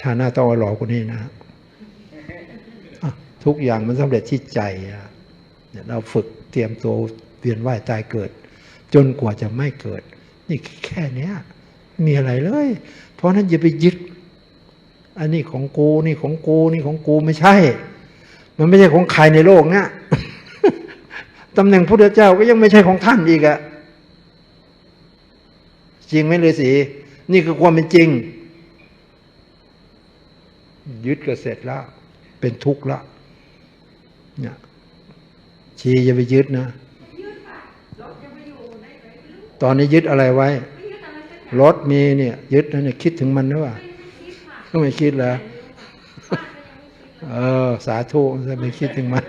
ชาหน้าต้องอาหล่อกว่านี้นะทุกอย่างมันสำเร็จที่ใจเราฝึกเตรียมตัวเวียนว่ายตายเกิด จนกว่าจะไม่เกิด นี่แค่เนี้ย มีอะไรเลย เพราะนั้นอย่าไปยึด อันนี้ของกูนี่ของกูนี่ของกูไม่ใช่ มันไม่ใช่ของใครในโลกเนี้ยตำแหน่งพระเจ้าก็ยังไม่ใช่ของท่านอีกอะจริงไหมเลยสีนี่คือความเป็นจริง ยึดก็เสร็จแล้ว เป็นทุกข์แล้วเนี่ยชีอย่าไปยึดนะ ตอนนี้ยึดอะไรไว้ รถมีเนี่ย ยึดนะเนี่ยคิดถึงมันหรือเปล่าก็ไม่คิดแล้วเออ สาธุจะไม่คิดถึงมัน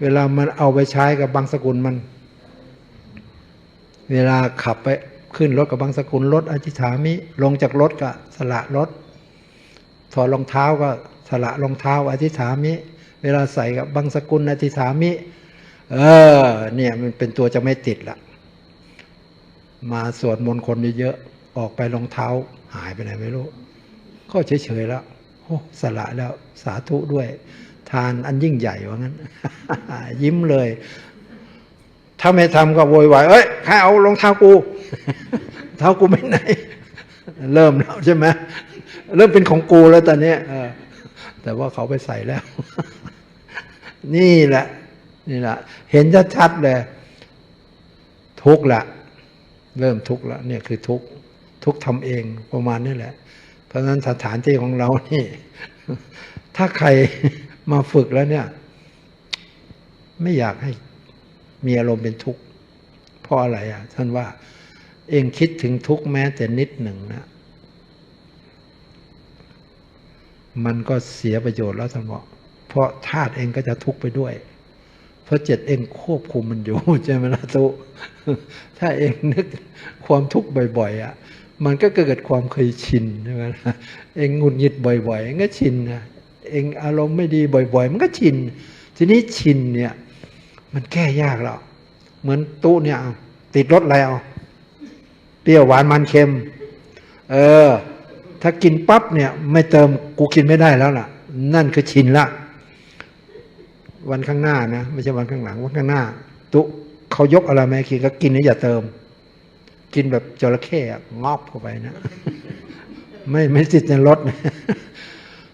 เวลามันเอาไปใช้กับบางสกุลมัน เวลาขับไปขึ้นรถกับบางสกุลรถอธิษฐามิ ลงจากรถก็สละรถ ถอดรองเท้าก็สละรองเท้าอธิษฐามิ เวลาใส่กับบางสกุลอธิษฐามิ เออ เนี่ยมันเป็นตัวจะไม่ติดละ มาสวดมนต์คนเยอะๆออกไปรองเท้าหายไปไหนไม่รู้ ก็เฉยๆแล้วโอ้สละแล้วสาธุด้วย ทานอันยิ่งใหญ่ว่างั้น ยิ้มเลย ถ้าไม่ทำก็โวยวายเอ้ยใครเอารองเท้ากู เท้ากูไม่ไหน เริ่มแล้วใช่ไหม เริ่มเป็นของกูแล้วตอนเนี้ยเออแต่ว่าเขาไปใส่แล้ว นี่แหละ นี่แหละ เห็นชัดๆเลย ทุกข์ละ เริ่มทุกข์แล้วเนี่ยคือทุกข์ทุกข์ทำเองประมาณนี้แหละ เพราะฉะนั้นสถานที่ของเรานี่ ถ้าใครมาฝึกแล้วเนี่ย ไม่อยากให้มีอารมณ์เป็นทุกข์เพราะอะไรอะ ท่านว่า เองคิดถึงทุกข์แม้แต่นิดหนึ่งนะ มันก็เสียประโยชน์แล้วท่านบอกเพราะธาตุเองก็จะทุกข์ไปด้วย เพราะเจ็ดเองควบคุมมันอยู่ใช่ไหมล่ะตุถ้าเองนึกความทุกข์บ่อยๆอะ มันก็เกิดความเคยชินใช่ไหมล่ะเองงุนงิดบ่อยๆเองก็ชินนะเองอารมณ์ไม่ดีบ่อย ๆ มันก็ชิน ทีนี้ชินเนี่ย มันแก้ยากหรอกเหมือนตู้เนี่ยติดรถอะไรเอาเปรี้ยวหวานมันเค็ม เออ ถ้ากินปั๊บเนี่ย ไม่เติมกูกินไม่ได้แล้วล่ะ นั่นคือชินละ วันข้างหน้านะไม่ใช่วันข้างหลังวันข้างหน้า ตุเขายกอะไรมาให้กินก็กินนะอย่าเติม กินแบบจระเข้อะงอบเข้าไปนะ ไม่ไม่ติดในรถ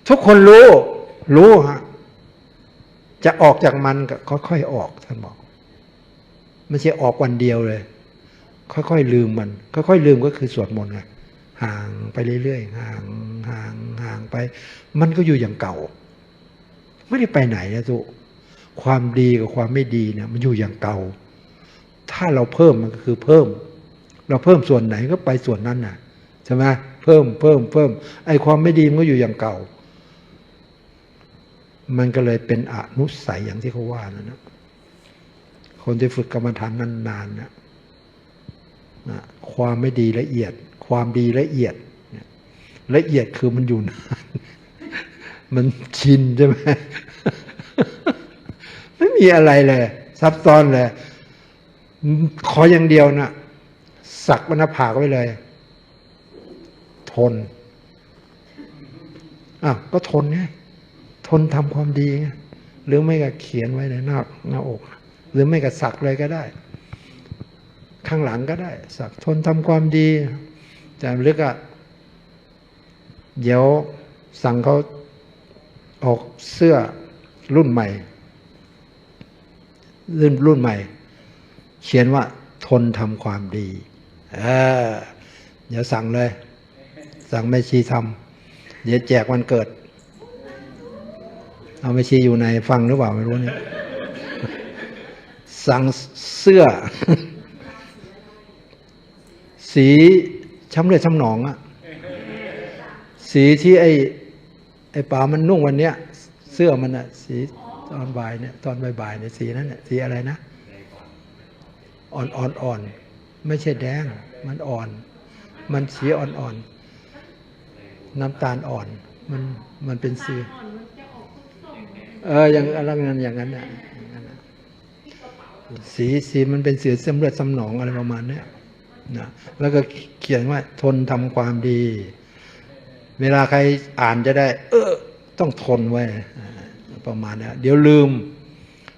ทุกคนรู้ รู้ฮะจะออกจากมันก็ค่อยๆออกท่านบอกไม่ใช่ออกวันเดียวเลย ค่อยๆลืมมัน ค่อยๆลืมก็คือสวดมนต์ไง ห่างไปเรื่อยๆห่างห่างห่างไป มันก็อยู่อย่างเก่า ไม่ได้ไปไหนนะทุกความดีกับความไม่ดีเนี่ยมันอยู่อย่างเก่า ถ้าเราเพิ่มมันก็คือเพิ่ม เราเพิ่มส่วนไหนก็ไปส่วนนั้นน่ะใช่ไหมเพิ่มเพิ่มเพิ่มไอ้ความไม่ดีมันก็อยู่อย่างเก่า มันก็เลยเป็นอนุสัยอย่างที่เขาว่านะนะคนที่ฝึกกรรมฐานนานๆนะนะความไม่ดีละเอียด ความดีละเอียด ละเอียดคือมันอยู่นานมันชินใช่ไหมไม่มีอะไรเลย ซับซ้อนเลย ขออย่างเดียวนะสักวันผากไว้เลย ทนอะก็ทนไงทนทำความดีไงหรือไม่ก็เขียนไว้ในหน้าหน้าอก หรือไม่ก็สักเลยก็ได้ ข้างหลังก็ได้ สักทนทำความดี แต่ลึกอะเดี๋ยวสั่งเขาออกเสื้อรุ่นใหม่ รุ่นรุ่นใหม่ เขียนว่าทนทำความดีเออเดี๋ยวสั่งเลย สั่งแม่ชีทำเดี๋ยวแจกวันเกิด เอาแม่ชีอยู่ในฟังหรือเปล่าไม่รู้เนี่ยสั่งเสื้อ สี ช้ำเลือดช้ำหนองอะสีที่ไอ้ไอ้ป่ามันนุ่งวันเนี้ย เสื้อมันอะสีตอนบ่ายเนี่ยตอนบ่ายๆเนี่ยสีนั้นเนี่ยสีอะไรนะ อ่อนอ่อนอ่อนไม่ใช่แดง มันอ่อน มันสีอ่อนอ่อนน้ำตาลอ่อน มันมันเป็นสีเอออย่างอะไรนั้นอย่างนั้นอย่างนั้นน่ะสีสีมันเป็นสีสำเร็จสำหนองอะไรประมาณเนี้ย นะแล้วก็เขียนว่าทนทำความดี เวลาใครอ่านจะได้ เออ ต้องทนไว้ ประมาณนี้เดี๋ยวลืม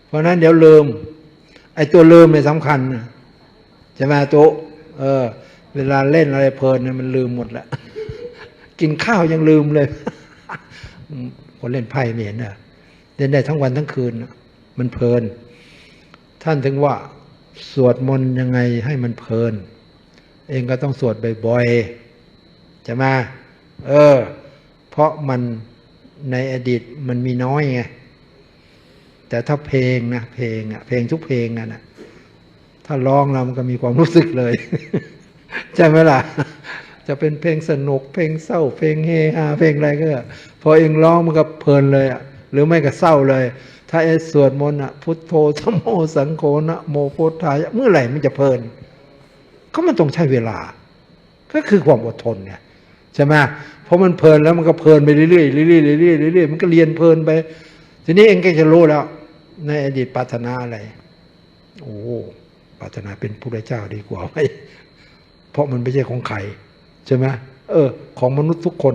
เพราะนั้นเดี๋ยวลืม ไอ้ตัวลืมเนี่ยสำคัญนะใช่ไหมตัวเออ เวลาเล่นอะไรเพลินเนี่ยมันลืมหมดแล้วกินข้าวยังลืมเลย คนเล่นไพ่ไม่เห็นนะเล่นได้ทั้งวันทั้งคืนมันเพลิน ท่านถึงว่าสวดมนต์ยังไงให้มันเพลิน เองก็ต้องสวดบ่อยๆใช่ไหมเออ เพราะมันในอดีตมันมีน้อยไงแต่ถ้าเพลงนะเพลงอะเพลงทุกเพลงนั่นนะถ้าร้องแล้วมันก็มีความรู้สึกเลย ใช่ไหมล่ะ จะเป็นเพลงสนุก เพลงเศร้า เพลงเฮฮาเพลงอะไรก็พอเองร้องมันก็เพลินเลยอะหรือไม่ก็เศร้าเลย ถ้าเอสวดมนต์อะพุทโธธโมสังโฆนะโมโพธายะเมื่อไหร่มันจะเพลิน ก็มันต้องใช้เวลา ก็คือความอดทนเนี่ยใช่ไหมเพราะมันเพลินแล้วมันก็เพลินไปเรื่อยๆเรื่อยๆเรื่อยๆเรื่อยๆมันก็เรียนเพลินไป ทีนี้เองก็จะรู้แล้ว ในอดีตปรารถนาอะไร โอ้ปรารถนาเป็นพระเจ้าดีกว่าไหมเพราะมันไม่ใช่ของใครใช่ไหมเออ ของมนุษย์ทุกคน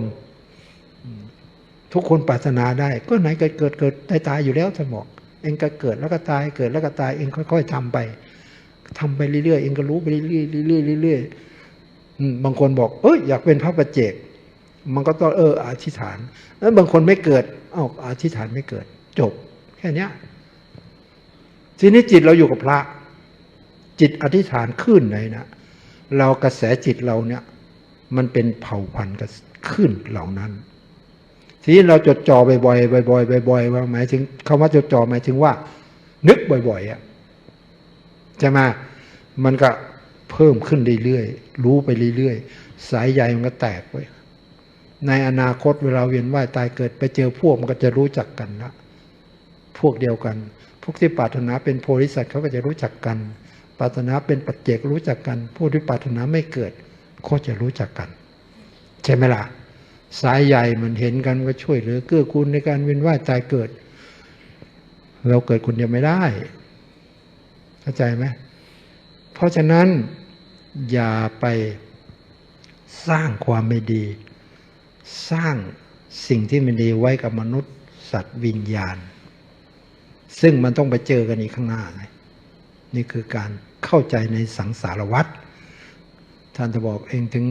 ทุกคนปรารถนาได้ ก็ไหนเกิดเกิดเกิดตายตายอยู่แล้วท่านบอกเองก็เกิดแล้วก็ตายเกิดแล้วก็ตายเองค่อย ๆทำไป ทำไปเรื่อยๆเองก็รู้ไปเรื่อยๆเรื่อยๆเรื่อยๆบางคนบอก เอ้ยอยากเป็นพระประเจก มันก็ต้องเอออธิษฐานแล้วบางคนไม่เกิดเอ้าอธิษฐานไม่เกิด จบ แค่เนี้ยทีนี้จิตเราอยู่กับพระ จิตอธิษฐานขึ้นไหนนะเรากระแสจิตเราเนี่ย มันเป็นเผ่าพันธุ์กับขึ้นเหล่านั้น ทีนี้เราจดจ่อบ่อยๆบ่อยๆบ่อยๆว่าหมายถึงคำว่าจดจ่อหมายถึงว่า นึกบ่อยๆอะ ใช่ไหมมันก็เพิ่มขึ้นเรื่อยๆรู้ไปเรื่อยๆสายใยมันก็แตกไปในอนาคตเวลาเวียนว่ายตายเกิดไปเจอพวกมันก็จะรู้จักกันละพวกเดียวกัน พวกที่ปรารถนาเป็นโพธิสัตว์เขาก็จะรู้จักกัน ปรารถนาเป็นปัจเจกรู้จักกัน ผู้ที่ปรารถนาไม่เกิด ก็จะรู้จักกัน ใช่ไหมล่ะ สายใหญ่มันเห็นกันมันก็ช่วยเหลือเกื้อกูลในการเวียนว่ายตายเกิด เราเกิดคนเดียวไม่ได้ เข้าใจไหมเพราะฉะนั้นอย่าไปสร้างความไม่ดี สร้างสิ่งที่ไม่ดีไว้กับมนุษย์ สัตว์วิญญาณ ซึ่งมันต้องไปเจอกันอีกข้างหน้าไงนี่คือการเข้าใจในสังสารวัฏท่านจะบอกเองถึง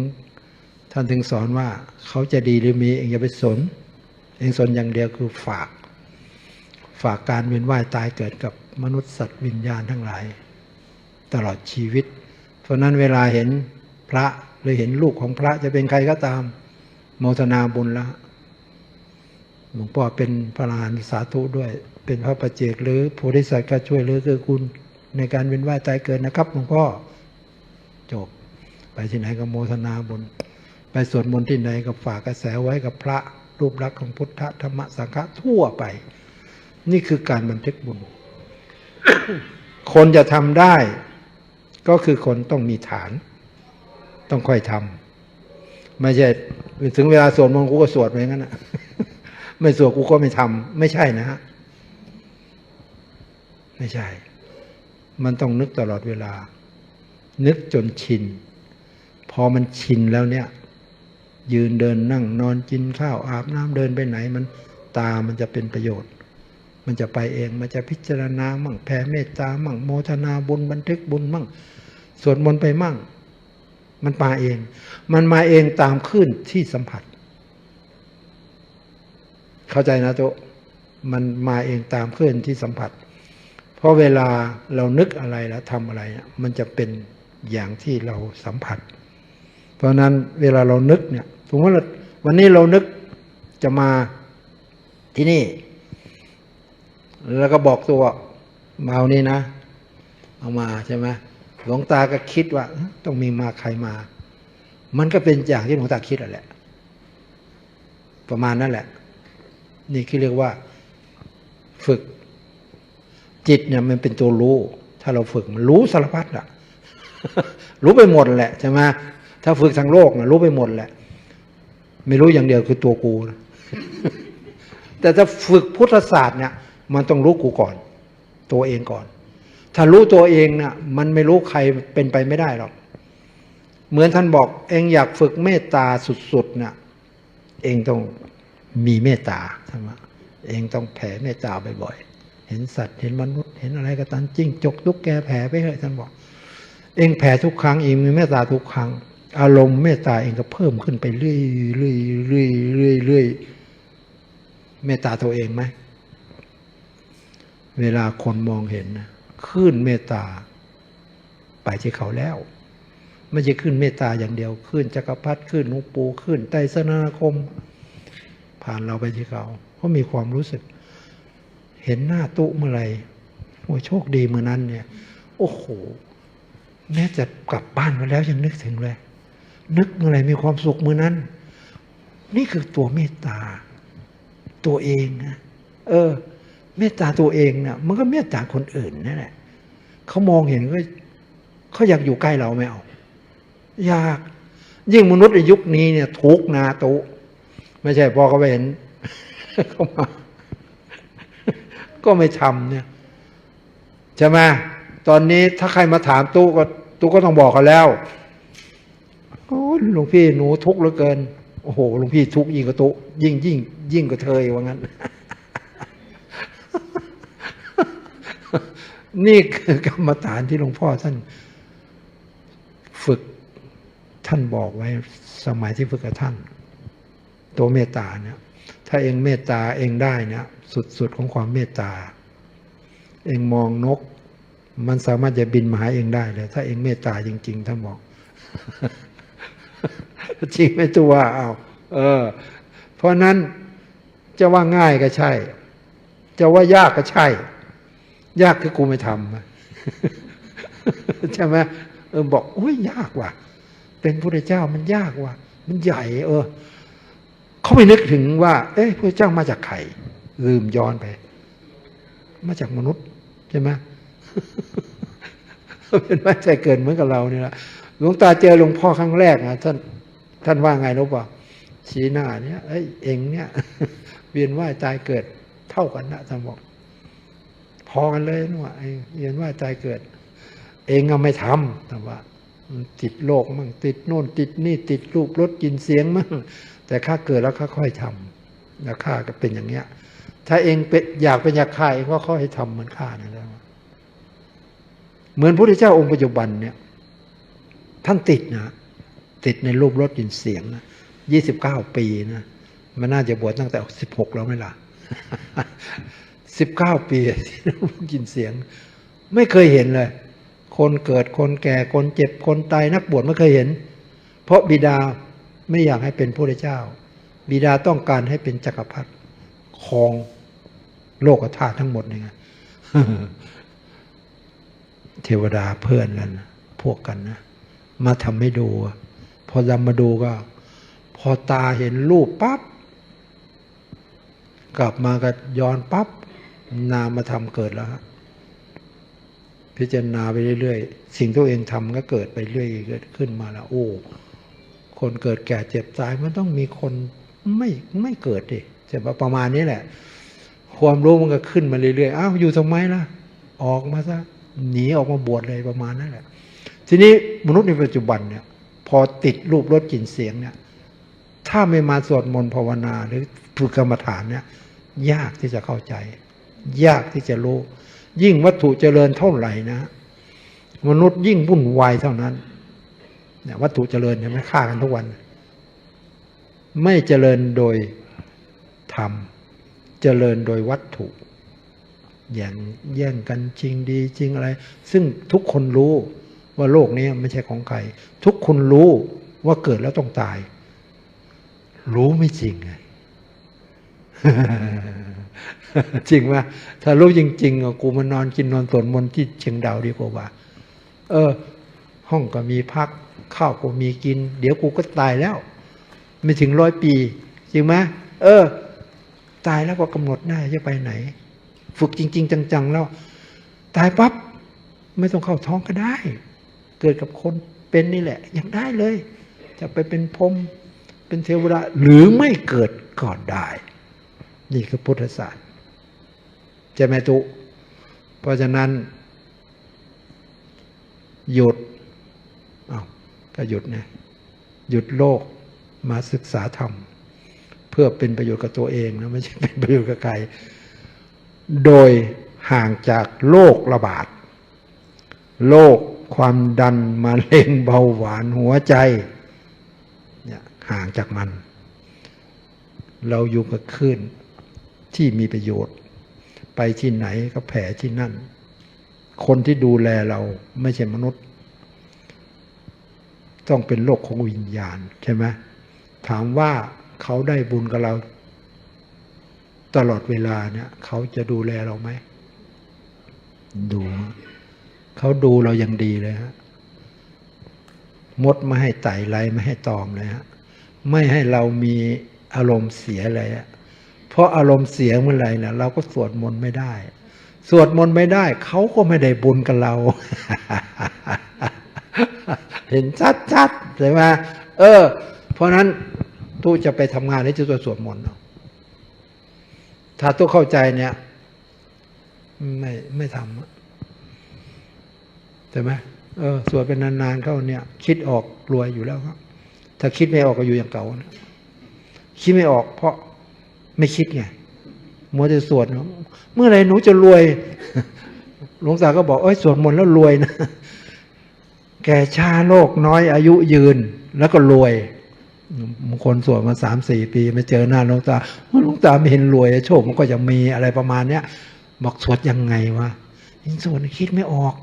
ท่านถึงสอนว่าเขาจะดีหรือมีเองอย่าไปสน เองสนอย่างเดียวคือฝาก ฝากการเวียนว่ายตายเกิดกับ มนุษย์สัตว์วิญญาณทั้งหลาย ตลอดชีวิต เพราะนั้นเวลาเห็นพระหรือเห็นลูกของพระจะเป็นใครก็ตาม โมทนาบุญละหลวงพ่อเป็นพระอรหันต์สาธุด้วย เป็นพระประเจกหรือโพธิสัตว์ก็ช่วยเหลือเกื้อกูลในการเวียนว่ายตายเกิดนะครับหลวงพ่อจบ ไปที่ไหนก็โมทนาบุญ ไปสวดมนต์ที่ไหนก็ฝากกระแสไว้กับพระรูปลักษณ์ของพุทธธรรมสังฆะทั่วไป นี่คือการบันทึกบุญ คนจะทำได้ ก็คือคนต้องมีฐาน ต้องค่อยทำไม่ใช่ถึงเวลาสวดมนต์กูก็สวดไปงั้นนะไม่สวดกูก็ไม่ทำไม่ใช่นะฮะไม่ใช่ มันต้องนึกตลอดเวลา นึกจนชิน พอมันชินแล้วเนี่ย ยืนเดินนั่งนอนกินข้าวอาบน้ำเดินไปไหนมันตามันจะเป็นประโยชน์ มันจะไปเอง มันจะพิจารณามั่งแผ่เมตตามั่งโมทนาบุญบันทึกบุญมั่งสวดมนต์ไปมั่ง มันมาเอง มันมาเองตามขึ้นที่สัมผัส เข้าใจนะโตมันมาเองตามขึ้นที่สัมผัส เพราะเวลาเรานึกอะไรแล้วทำอะไร มันจะเป็นอย่างที่เราสัมผัส เพราะนั้นเวลาเรานึกเนี่ยสมมติว่าวันนี้เรานึกจะมาที่นี่ แล้วก็บอกตัวมาเอานี่นะ เอามาใช่ไหมหลวงตาก็คิดว่า ต้องมีมาใครมา มันก็เป็นอย่างที่หลวงตาคิดแหละ ประมาณนั้นแหละ นี่คือเรียกว่า ฝึก จิตเนี่ยมันเป็นตัวรู้ ถ้าเราฝึกมันรู้สารพัดอะรู้ไปหมดแหละใช่ไหมถ้าฝึกทางโลกนะรู้ไปหมดแหละ ไม่รู้อย่างเดียวคือตัวกูนะแต่ถ้าฝึกพุทธศาสตร์เนี่ย มันต้องรู้กูก่อน ตัวเองก่อน ถ้ารู้ตัวเองน่ะมันไม่รู้ใครเป็นไปไม่ได้หรอก เหมือนท่านบอกเองอยากฝึกเมตตาสุดๆน่ะเองต้องมีเมตตาธรรมเองต้องแผ่เมตตาบ่อยๆ เห็นสัตว์เห็นมนุษย์ เห็นอะไรก็ตามจริงจกทุกแกแผ่ไปเถอะท่านบอก เองแผ่ทุกครั้งเองมีเมตตาทุกครั้ง อารมณ์เมตตาเองก็เพิ่มขึ้นไปเรื่อยเรื่อยเรื่อยเรื่อยเรื่อยเมตตาตัวเองไหม เวลาคนมองเห็นขึ้นเมตตา ไปที่เขาแล้วไม่ใช่ขึ้นเมตตาอย่างเดียวขึ้นจักรพรรดิขึ้นหลวงปู่ขึ้นไตรสนาคม ผ่านเราไปที่เขาเขามีความรู้สึก เห็นหน้าตุเมื่อไหร่โอ้โชคดีเมื่อนั้นเนี่ย โอ้โหแม้จะกลับบ้านมาแล้วยังนึกถึงเลย นึกเมื่อไหร่มีความสุขเมื่อนั้น นี่คือตัวเมตตา ตัวเองนะเออ เมตตาตัวเองเนี่ยมันก็เมตตาคนอื่นนั่นแหละเขามองเห็นก็เขาอยากอยู่ใกล้เราไหมเอาอยากยิ่งมนุษย์ในยุคนี้เนี่ย ทุกนาตุไม่ใช่พอเขาไปเห็นเขามา ก็ไม่ทำเนี่ยใช่ไหมตอนนี้ถ้าใครมาถามตู้ก็ตู้ก็ต้องบอกเขาแล้วโอ้หลวงพี่หนูทุกข์เหลือเกิน โอ้โหหลวงพี่ทุกข์ยิ่งกว่าตุยิ่งยิ่งยิ่งกว่าเธอว่างั้น นี่คือกรรมฐานที่หลวงพ่อท่านฝึกท่านบอกไว้สมัยที่ฝึกกับท่าน ตัวเมตตาเนี่ยถ้าเองเมตตาเองได้เนี่ยสุดๆของความเมตตา เองมองนก มันสามารถจะบินมาหาเองได้เลย ถ้าเองเมตตาจริง ๆท่านบอกจริงไหมตัวเอาเออ เพราะนั้นจะว่าง่ายก็ใช่ จะว่ายากก็ใช่ ยากคือกูไม่ทำใช่ไหมเออบอกอุ้ยยากว่ะ เป็นพระเจ้ามันยากว่ะ มันใหญ่ เออ เขาไม่นึกถึงว่า เอ้ยพระเจ้ามาจากใครลืมย้อนไป มาจากมนุษย์ใช่ไหมเป็นไม่ใจเกินเหมือนกับเราเนี่ยแหละหลวงตาเจอหลวงพ่อครั้งแรกนะท่านท่านว่าไงรู้ป่ะชี้หน้าเนี่ยเอ้ยเองเนี่ย เวียนว่ายตายเกิดเท่ากันนะท่านบอก อกันเลยนะว่าเวียนว่ายตายเกิด เองก็ไม่ทำแต่ว่ามันติดโลกมั่งติดโน่นติดนี่ติดรูปรสกินเสียงมั่งแต่ข้าเกิดแล้วข้าค่อยทำแล้วข้าก็เป็นอย่างเนี้ย ถ้าเองเป็นอยากเป็นอยากข้าเองก็ค่อยทำเหมือนข้านี่นแหละเหมือนพระพุทธเจ้าองค์ปัจจุบันเนี่ย ท่านติดนะติดในรูปรสกลินเสียงนะยี่สิบเก้าปีนะมันน่าจะบวชตั้งแต่สิบหกแล้วไหมล่ะ สิบเก้าปีที่รูปรสกลินเสียง ไม่เคยเห็นเลย คนเกิดคนแก่คนเจ็บคนตายนักบวชไม่เคยเห็น เพราะบิดาไม่อยากให้เป็นพระเจ้า บิดาต้องการให้เป็นจักรพรรดิครองโลกธาตุทั้งหมดนี่ไงเทวดาเพื่อนกันพวกกันนะมาทำให้ดู พอเรามาดูก็ พอตาเห็นรูปปั๊บกลับมาก็ย้อนปั๊บ นามมาทำเกิดแล้วฮะพิจารณาไปเรื่อยๆ สิ่งที่ตัวเองทำก็เกิดไปเรื่อยเกิดขึ้นมาแล้วโอ้ คนเกิดแก่เจ็บตายมันต้องมีคนไม่ไม่เกิดดิใช่ปะประมาณนี้แหละ ความรู้มันก็ขึ้นมาเรื่อยๆ อ้าวอยู่ทำไมล่ะ ออกมาซะหนีออกมาบวชเลยประมาณนั้นแหละ ทีนี้มนุษย์ในปัจจุบันเนี่ย พอติดรูปรสกลิ่นเสียงเนี่ย ถ้าไม่มาสวดมนต์ภาวนาหรือฝึกกรรมฐานเนี่ย ยากที่จะเข้าใจ ยากที่จะรู้ ยิ่งวัตถุเจริญเท่าไหร่นะ มนุษย์ยิ่งวุ่นวายเท่านั้นเนี่ยวัตถุเจริญเห็นไหมฆ่ากันทุกวัน ไม่เจริญโดยธรรม เจริญโดยวัตถุ อย่างแย่งกันจริงดีจริงอะไร ซึ่งทุกคนรู้ว่าโลกนี้ไม่ใช่ของใคร ทุกคนรู้ว่าเกิดแล้วต้องตาย รู้ไม่จริงไง จริงไหมถ้ารู้จริงๆกูมานอนกินนอนสวดมนต์ที่เชียงดาวดีกว่าเออ ห้องก็มีพักข้าวก็มีกิน เดี๋ยวกูก็ตายแล้ว ไม่ถึงร้อยปี จริงไหมเออ ตายแล้วก็กำหนดได้าจะไปไหน ฝึกจริง ๆ จัง ๆ แล้ว ตายปั๊บไม่ต้องเข้าท้องก็ได้ เกิดกับคนเป็นนี่แหละ ยังได้เลย จะไปเป็นพรมเป็นเทวดาหรือไม่เกิดก่อนได้ นี่คือพุทธศาสตร์ ใช่ไหมตุ เพราะฉะนั้น หยุดอ้าวก็หยุดไงหยุดโลกมาศึกษาธรรม เพื่อเป็นประโยชน์กับตัวเองนะไม่ใช่เป็นประโยชน์กับใคร โดยห่างจากโรคระบาดโรคความดันมะเร็งเบาหวานหัวใจเนี่ยห่างจากมัน เราอยู่กับคลื่นที่มีประโยชน์ ไปที่ไหนก็แผ่ที่นั่น คนที่ดูแลเราไม่ใช่มนุษย์ ต้องเป็นโลกของวิญญาณใช่ไหมถามว่าเขาได้บุญกับเรา ตลอดเวลาเนี่ยเขาจะดูแลเราไหม ดู เขาดูเราอย่างดีเลยฮะมดไม่ให้ไต่ไรไม่ให้ตอมเลยฮะไม่ให้เรามีอารมณ์เสียเลยฮะ เพราะอารมณ์เสียเมื่อไหร่เนี่ยเราก็สวดมนต์ไม่ได้ สวดมนต์ไม่ได้ เขาก็ไม่ได้บุญกับเรา เห็นชัดๆใช่ไหมเออ เพราะนั้นตู้จะไปทำงานแล้จะตัวสวดมนต์เอาถ้าตู้เข้าใจเนี่ย ไม่ไม่ทำใช่ไหมเออสวดเป็นนานๆเข้าเนี่ย คิดออกรวยอยู่แล้วครับ ถ้าคิดไม่ออกก็อยู่อย่างเก่านะคิดไม่ออกเพราะ ไม่คิดไงมัวแต่สวดเนอะเมื่อไรหนูจะรวย หลวงตาก็บอกเอ้ยสวดมนต์แล้วรวยนะ แก่ชาโลกน้อยอายุยืนแล้วก็รวยบางคนสวดมาสามสี่ปีไม่เจอหน้าหลวงตาหลวงตาไม่เห็นรวยโชคมันก็ยังมีอะไรประมาณเนี้ยบอกสวดยังไงวะยิ่งสวดคิดไม่ออก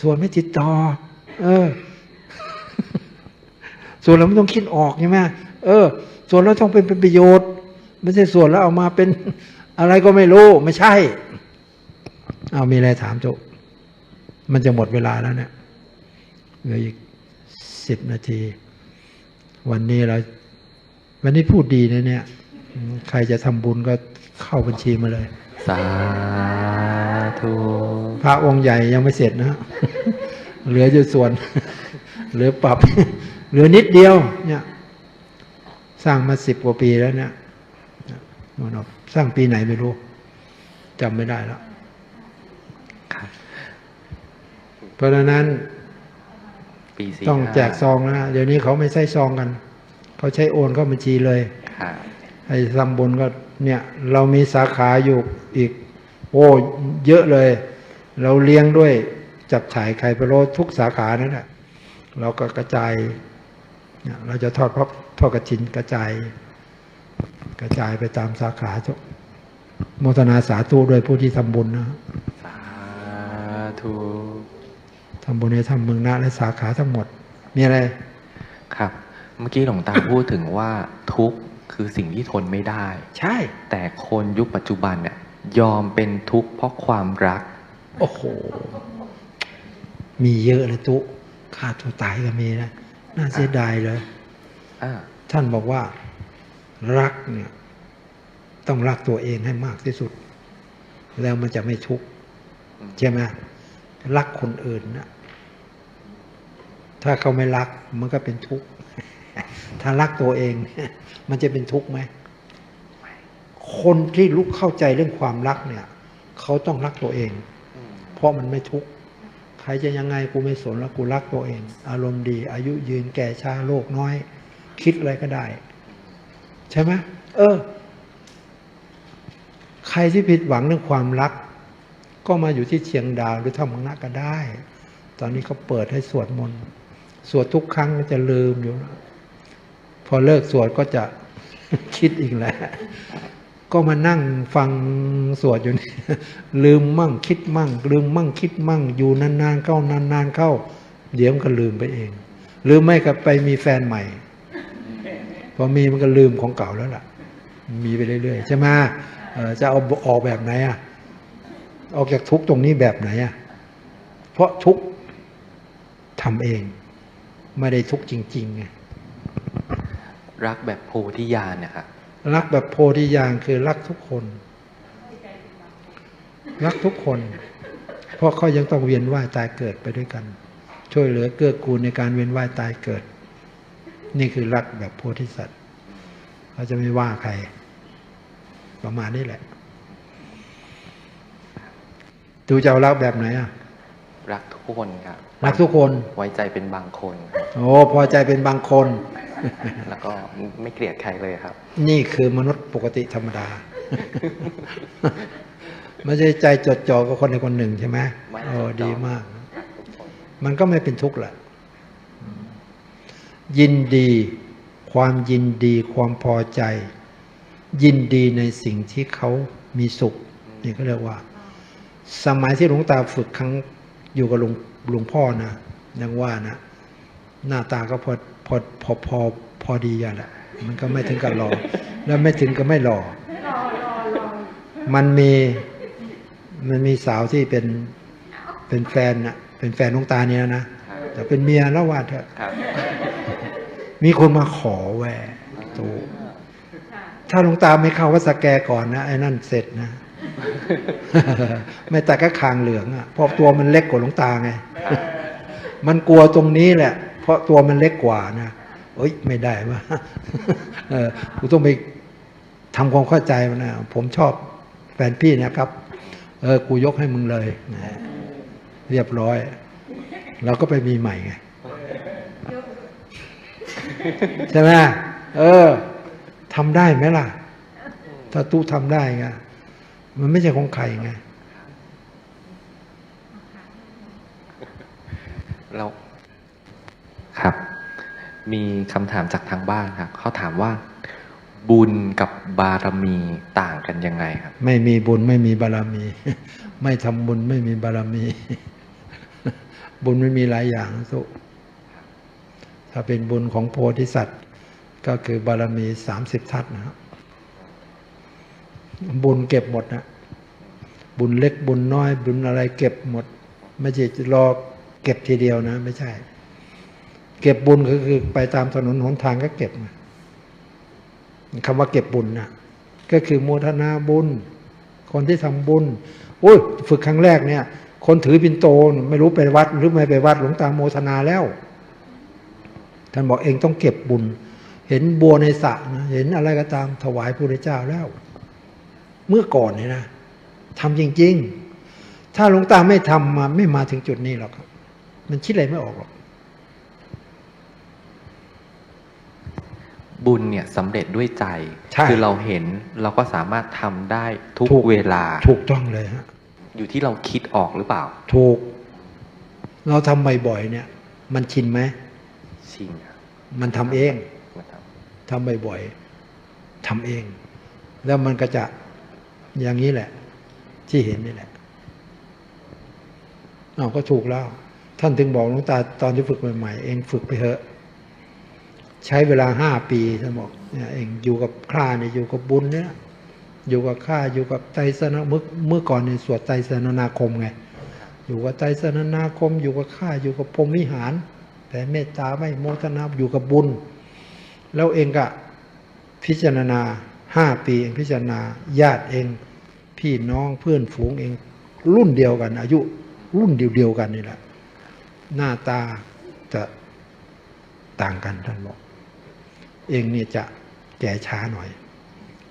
สวดไม่ติดต่อเออสวดแล้วมันต้องคิดออกใช่ไหมเออสวดแล้วต้องเป็นเป็นประโยชน์ ไม่ใช่สวดแล้วเอามาเป็นอะไรก็ไม่รู้ ไม่ใช่ เอามีอะไรถามจุมันจะหมดเวลาแล้วเนี่ยเหลืออีกสิบนาที วันนี้เรา วันนี้พูดดีนะเนี่ยอืมใครจะทำบุญก็เข้าบัญชีมาเลย สาธุพระองค์ใหญ่ยังไม่เสร็จนะ เหลืออยู่ส่วน เหลือปรับ เหลือนิดเดียว เนี่ย สร้างมาสิบกว่าปีแล้วเนี่ย มันออกสร้างปีไหนไม่รู้จำไม่ได้แล้วครับเพราะฉะนั้นปีสี่ต้องห้าแจกซองนะ เดี๋ยวนี้เขาไม่ใช่ซองกัน เขาใช้โอนเข้าบัญชีเลยครับไอ้ทำบุญก็เนี่ย เรามีสาขาอยู่อีก โอ้เยอะเลย เราเลี้ยงด้วยจับฉายไข่พะโล้ทุกสาขานั่นแหละเราก็กระจายเนี่ยเราจะทอดพระทอดกระชินกระจาย กระจายไปตามสาขาทุกโมทนาสาธุโดวยผู้ที่ทำบุญนะสาธุทำบุญในทำเมืองนาและสาขาทั้งหมด มีอะไร ครับ เมื่อกี้หลวงตาพูดถึงว่าทุกข์คือสิ่งที่ทนไม่ได้ ใช่ แต่คนยุคปัจจุบันเนี่ยยอมเป็นทุกข์เพราะความรัก โอ้โห มีเยอะเลยตุฆ่าตัวตายก็มีนะ น่าเสียดายเลยอ่าท่านบอกว่า รักเนี่ย ต้องรักตัวเองให้มากที่สุด แล้วมันจะไม่ทุกข์ใช่ไหมรักคนอื่นนะถ้าเขาไม่รักมันก็เป็นทุกข์ถ้ารักตัวเอง มันจะเป็นทุกข์ไหมคนที่ลุกเข้าใจเรื่องความรักเนี่ย เขาต้องรักตัวเอง เพราะมันไม่ทุกข์ใครจะยังไงกูไม่สนแล้วกูรักตัวเอง อารมณ์ดี อายุยืนแก่ชาโลกน้อย คิดอะไรก็ได้ ใช่ไหมเออ ใครที่ผิดหวังเรื่องความรัก ก็มาอยู่ที่เชียงดาวหรือถ้ำมังนะก็ได้ ตอนนี้เขาเปิดให้สวดมนต์สวดทุกครั้งก็จะลืมอยู่แล้วพอเลิกสวดก็จะคิดอีกแล้วก็มานั่งฟังสวดอยู่นี่ลืมมั่งคิดมั่ง ลืมมั่งคิดมั่ง อยู่นานๆเข้านานๆเข้า เดี๋ยวมันก็ลืมไปเอง หรือไม่ก็ไปมีแฟนใหม่ พอมีมันก็ลืมของเก่าแล้วล่ะ มีไปเรื่อยๆใช่ไหมเอ่อจะเอาออกแบบไหนอะออกจากทุกข์ตรงนี้แบบไหนอะเพราะทุกข์ทำเอง ไม่ได้ทุกข์จริงๆไงรักแบบโพธิญาณเนะครับรักแบบโพธิญาณคือรักทุกคน รักทุกคน เพราะเขายังต้องเวียนว่ายตายเกิดไปด้วยกัน ช่วยเหลือเกื้อกูลในการเวียนว่ายตายเกิด นี่คือรักแบบโพธิสัตว์เขาจะไม่ว่าใคร ประมาณนี้แหละ ดูจะเอารักแบบไหนอะ รักทุกคนครับ รักทุกคน ไว้ใจเป็นบางคนครับโอ้พอใจเป็นบางคน แล้วก็ไม่เกลียดใครเลยครับ นี่คือมนุษย์ปกติธรรมดาไม่ใช่ใจจดจ่อกับคนใดคนหนึ่งใช่ไหมไม่โอ้จดจ่อดีมากรักทุกคนมันก็ไม่เป็นทุกข์แหละ ยินดี ความยินดีความพอใจ ยินดีในสิ่งที่เขามีสุขนี่ก็เรียกว่า สมัยที่หลวงตาฝึกครั้งอยู่กับหลวงหลวงพ่อนะยังว่านะหน้าตาก็พอพอพอพอพอดีอย่างแหละมันก็ไม่ถึงกับหล่อแล้วไม่ถึงกับไม่หล่อมันมีมันมีสาวที่เป็นเป็นแฟนนะเป็นแฟนหลวงตาเนี่ยนะแต่เป็นเมียแล้วว่าเถอะ มีคนมาขอแหวตูถ้าหลวงตาไม่เข้าวัดสแกก่อนนะไอ้นั่นเสร็จนะ ไม่แต่ก็คางเหลืองอะเพราะตัวมันเล็กกว่าหลวงตาไง มันกลัวตรงนี้แหละ เพราะตัวมันเล็กกว่านะเอ้ยไม่ได้วะเออกูต้องไปทำความเข้าใจมันนะผมชอบแฟนพี่นะครับ เออ กูยกให้มึงเลยนะเรียบร้อย เราก็ไปมีใหม่ไง ใช่ไหมเออทำได้ไหมล่ะ ถ้าตู้ทำได้ไงมันไม่ใช่ของใครไงเราครับ มีคำถามจากทางบ้านครับเขาถามว่า บุญกับบารมีต่างกันยังไงครับ ไม่มีบุญไม่มีบารมี ไม่ทำบุญไม่มีบารมี บุญไม่มีหลายอย่างสุ ถ้าเป็นบุญของโพธิสัตว์ก็คือบารมีสามสิบทัศนะครับบุญเก็บหมดนะบุญเล็กบุญน้อย บุญอะไรเก็บหมด ไม่ใช่รอเก็บทีเดียวนะ ไม่ใช่ เก็บบุญก็คือไปตามถนนหนทางก็เก็บมาคำว่าเก็บบุญนะก็คือโมทนาบุญ คนที่ทำบุญโอ้ยฝึกครั้งแรกเนี่ย คนถือปินโตไม่รู้ไปวัดหรือไม่ไปวัดหลวงตาโมทนาแล้ว ท่านบอกเองต้องเก็บบุญ เห็นบัวในสระนะเห็นอะไรก็ตามถวายพระเจ้าแล้ว เมื่อก่อนเนี่ยนะทำจริง ๆ ถ้าหลวงตาไม่ทำมาไม่มาถึงจุดนี้หรอกครับมันคิดอะไรไม่ออกหรอกบุญเนี่ยสำเร็จด้วยใจใช่คือเราเห็นเราก็สามารถทำได้ทุกถูกเวลา ถูกต้องเลยฮะ อยู่ที่เราคิดออกหรือเปล่า ถูก เราทำบ่อยๆเนี่ย มันชินไหม ชิงครับมันทำเองมาททำบ่อยๆทำเอง แล้วมันก็จะอย่างนี้แหละ ที่เห็นนี่แหละเอาก็ถูกแล้ว ท่านถึงบอกหลวงตาตอนที่ฝึกใหม่ๆ เองฝึกไปเถอะ ใช้เวลาห้าปีท่านบอกเนี่ยเองอยู่กับข้าเนี่ยอยู่กับบุญเนี่ยอยู่กับข้าอยู่กับไตรสนะเมื่อเมื่อก่อนเนี่ยสวดไตรสนนาคมไง อยู่กับไตรสนนาคม อยู่กับข้าอยู่กับพรหมวิหาร แต่เมตตาไม่โมทนาอยู่กับบุญ แล้วเองก็พิจารณาห้าปีเองพิจารณาญาติเอง พี่น้องเพื่อนฝูงเอง รุ่นเดียวกัน อายุรุ่นเดียวเดียวๆกันนี่แหละหน้าตาจะต่างกันท่านบอก เองเนี่ยจะแก่ช้าหน่อย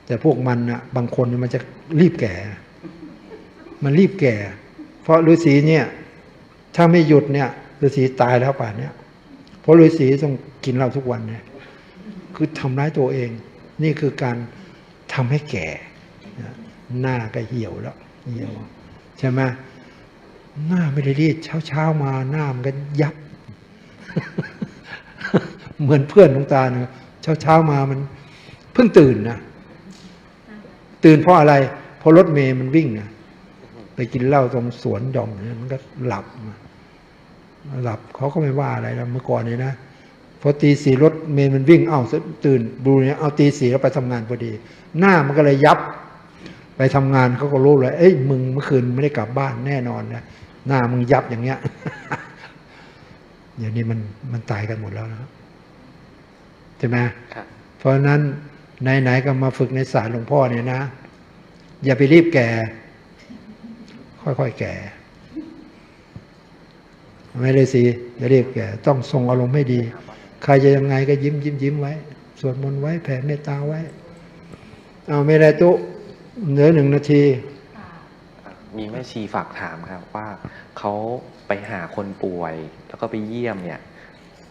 แต่พวกมันนะบางคนมันจะรีบแก่ มันรีบแก่ เพราะฤาษีเนี่ย ถ้าไม่หยุดเนี่ยฤาษีตายแล้วป่านเนี้ย เพราะฤาษีต้องกินเหล้าทุกวันเนี่ยคือทำร้ายตัวเอง นี่คือการทำให้แก่หน้าก็เหี่ยวแล้วเหี่ยวใช่ไหมหน้าไม่ได้รีดเช้าเช้ามาหน้ามันก็ยับ เหมือนเพื่อนหลวงตาเนะเช้าเช้ามามัน เพิ่งตื่นนะตื่นเพราะอะไรเพราะรถเมย์มันวิ่งนะไปกินเหล้าตรงสวนหย่อมเนี่ยมันก็หลับมา หลับเขาก็ไม่ว่าอะไรแล้วเมื่อก่อนเนี่ยนะพอตีสี่รถเมล์มันวิ่งเอ้าตื่นดูเนี่ยเอาตีสี่แล้วไปทำงานพอดี หน้ามันก็เลยยับ ไปทำงานเขาก็รู้เลยเอ้ยมึงเมื่อคืนไม่ได้กลับบ้านแน่นอนนะหน้ามึงยับอย่างเงี้ยเดี๋ยวนี้มันมันตายกันหมดแล้วนะครับใช่ไหมำครับเพราะฉะนั้นไหนๆก็มาฝึกในศาลหลวงพ่อเนี่ยนะ อย่าไปรีบแก่ ค่อยๆแก่ ไม่เลยสิอย่ารีบแก่ต้องทรงอารมณ์ให้ดี ใครจะยังไงก็ยิ้มยิ้มยิ้มไว้สวดมนต์ไว้แผ่เมตตาไว้ เอาไม่ได้ตุเหลือหนึ่งนาที มีแม่ชีฝากถามครับว่าเขาไปหาคนป่วย แล้วก็ไปเยี่ยมเนี่ย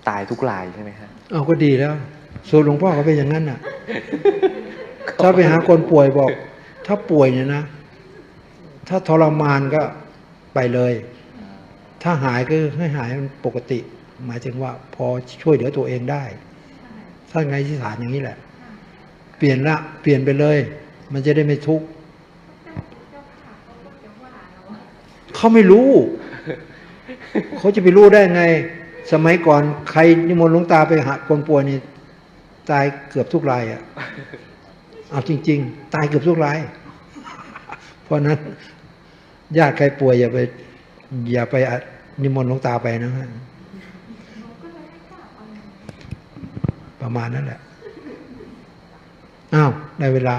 ตายทุกรายใช่ไหมฮะเอาก็ดีแล้วสูตรหลวงพ่อก็เป็นอย่างนั้นน่ะ ถ้าไปหาคนป่วยบอก ถ้าป่วยเนี่ยนะ ถ้าทรมานก็ไปเลย ถ้าหายก็ให้หายมันปกติ หมายถึงว่าพอช่วยเหลือตัวเองได้ ถ้าไงที่ฐานอย่างนี้แหละ เปลี่ยนละ เปลี่ยนไปเลย มันจะได้ไม่ทุกข์เขาไม่รู้ เขาจะไปรู้ได้ไง สมัยก่อนใครนิมนต์หลวงตาไปหาคนป่วยนี่ตายเกือบทุกรายอะ เอาจริง ๆ ตายเกือบทุกราย เพราะฉะนั้นญาติใครป่วยอย่าไป อย่าไปนิมนต์หลวงตาไปนะฮะประมาณนั้นแหละ อ้าว ได้เวลา